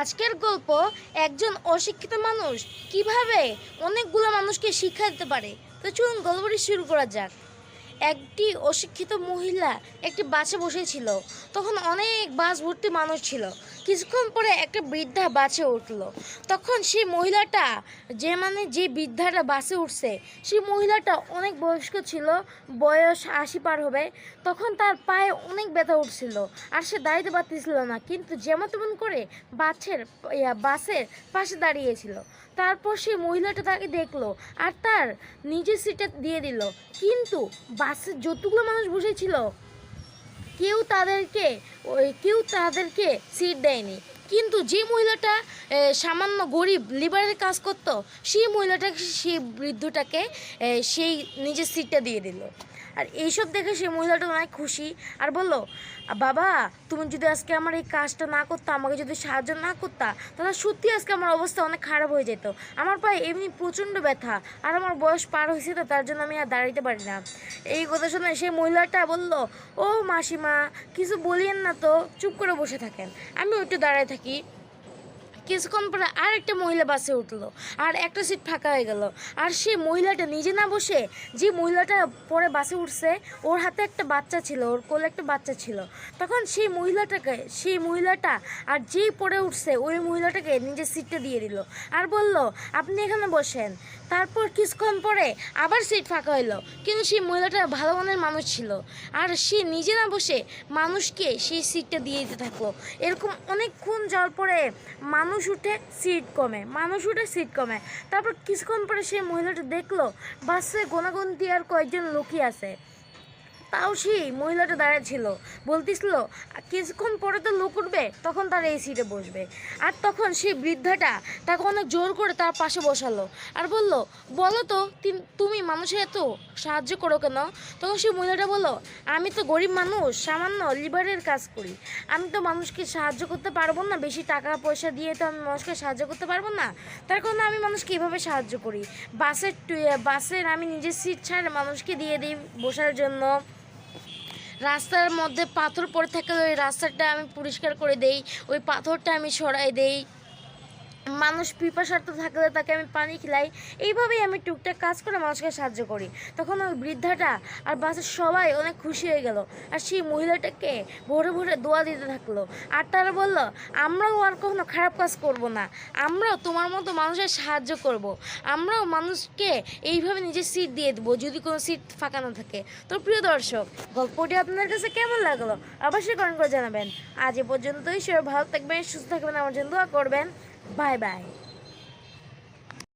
আজকের গল্প একজন অশিক্ষিত মানুষ কীভাবে অনেকগুলো মানুষকে শিক্ষা দিতে পারে? তো চলুন গল্পটি শুরু করা যাক। একটি অশিক্ষিত মহিলা একটি বাসে বসেছিল। তখন অনেক বাস ভর্তি মানুষ ছিল। কিছুক্ষণ পরে একটা বৃদ্ধা বাসে উঠল। তখন সেই মহিলাটা যে মানে যে বৃদ্ধাটা বাসে উঠছে, সেই মহিলাটা অনেক বয়স্ক ছিল, বয়স আশি পার হবে। তখন তার পায়ে অনেক ব্যথা উঠছিল আর সে দাঁড়িতে পারতেছিল না। কিন্তু যেমন তেমন করে বাসের বাসের পাশে দাঁড়িয়েছিল। তারপর সেই মহিলাটা তাকে দেখল আর তার নিজের সিটে দিয়ে দিল। কিন্তু বাসে যতগুলো মানুষ বসেছিল, কেউ তাদেরকে, ওই কেউ তাদেরকে সিট দেয়নি। কিন্তু যে মহিলাটা সামান্য গরিব লিবারের কাজ করত, সেই মহিলাটাকে, সেই বৃদ্ধটাকে সেই নিজের সিটটা দিয়ে দিল। আর এইসব দেখে সেই মহিলাটা অনেক খুশি। আর বলল বাবা, তুমি যদি আজকে আমার এই কাজটা না করতা, আমাকে যদি সাহায্য না করতা, তাহলে সত্যি আজকে আমার অবস্থা অনেক খারাপ হয়ে যেত। আমার পায়ে এমনি প্রচণ্ড ব্যথা, আর আমার বয়স পার হয়েছে তো, তার জন্য আমি আর দাঁড়াইতে পারি না। এই কথা শুনে সেই মহিলাটা বলল, ও মাসিমা, কিছু বলিয়েন না তো, চুপ করে বসে থাকেন। আমি একটু দাঁড়ায় থাকি। কিছুক্ষণ পরে আর একটা মহিলা বাসে উঠল, আর একটা সিট ফাঁকা হয়ে গেল। আর সেই মহিলাটা নিজে না বসে যে মহিলাটা পরে বাসে উঠছে, ওর হাতে একটা বাচ্চা ছিল, ওর কোলে একটা বাচ্চা ছিল। তখন সেই মহিলাটাকে, সেই মহিলাটা আর যেই পরে উঠছে, ওই মহিলাটাকে নিজের সিটটা দিয়ে দিল আর বলল, আপনি এখানে বসেন। তারপর কিছুক্ষণ পরে আবার সিট ফাঁকা হইল, কিন্তু সেই মহিলাটা ভালো মনের মানুষ ছিল। আর সে নিজে না বসে মানুষকে সেই সিটটা দিয়ে দিতে থাকল। এরকম অনেকক্ষণ যাওয়ার পরে মানুষ উঠে সিট কমে মানুষ উঠে সিট কমে তারপর কিছুক্ষণ পরে সেই মহিলাটা দেখল, বাসে গোনাগুন্তি আর কয়েকজন লোকই আছে। তাও সেই মহিলাটা দাঁড়িয়ে ছিল। বলতেছিল, কিছুক্ষণ পরে তো লোক উঠবে, তখন তার এই সিটে বসবে। আর তখন সেই বৃদ্ধাটা তাকে অনেক জোর করে তার পাশে বসালো। আর বলল, বলো তো তুমি মানুষের এত, সাহায্য করো কেন? তখন সেই মহিলাটা বলল, আমি তো গরিব মানুষ, সামান্য লিভারের কাজ করি। আমি তো মানুষকে সাহায্য করতে পারব না, বেশি টাকা পয়সা দিয়ে তো আমি মানুষকে সাহায্য করতে পারব না। তার কারণে আমি মানুষকে এভাবে সাহায্য করি। বাসের বাসের আমি নিজের সিট ছাড় মানুষকে দিয়ে দিই বসার জন্য। রাস্তার মধ্যে পাথর পড়ে থাকলে ওই রাস্তাটা আমি পরিষ্কার করে দেই, ওই পাথরটা আমি সরাই দেই। মানুষ পিপাসার্থ থাকলে তাকে আমি পানি খিলাই। এইভাবেই আমি টুকটাক কাজ করে মানুষকে সাহায্য করি। তখন ওই বৃদ্ধাটা আর বাসের সবাই অনেক খুশি হয়ে গেল। আর সেই মহিলাটাকে ভোরে ভোরে দোয়া দিতে থাকল। আর তারা বলল, আমরাও আর কখনো খারাপ কাজ করব না। আমরাও তোমার মতো মানুষের সাহায্য করব। আমরাও মানুষকে এইভাবে নিজের সিট দিয়ে দেবো, যদি কোনো সিট ফাঁকা না থাকে। তো প্রিয় দর্শক, গল্পটি আপনার কাছে কেমন লাগল? অবশ্যই কমেন্ট করে জানাবেন। আজ এ পর্যন্তই। সবাই ভালো থাকবেন, সুস্থ থাকবেন, আমার জন্য দোয়া করবেন। Bye bye.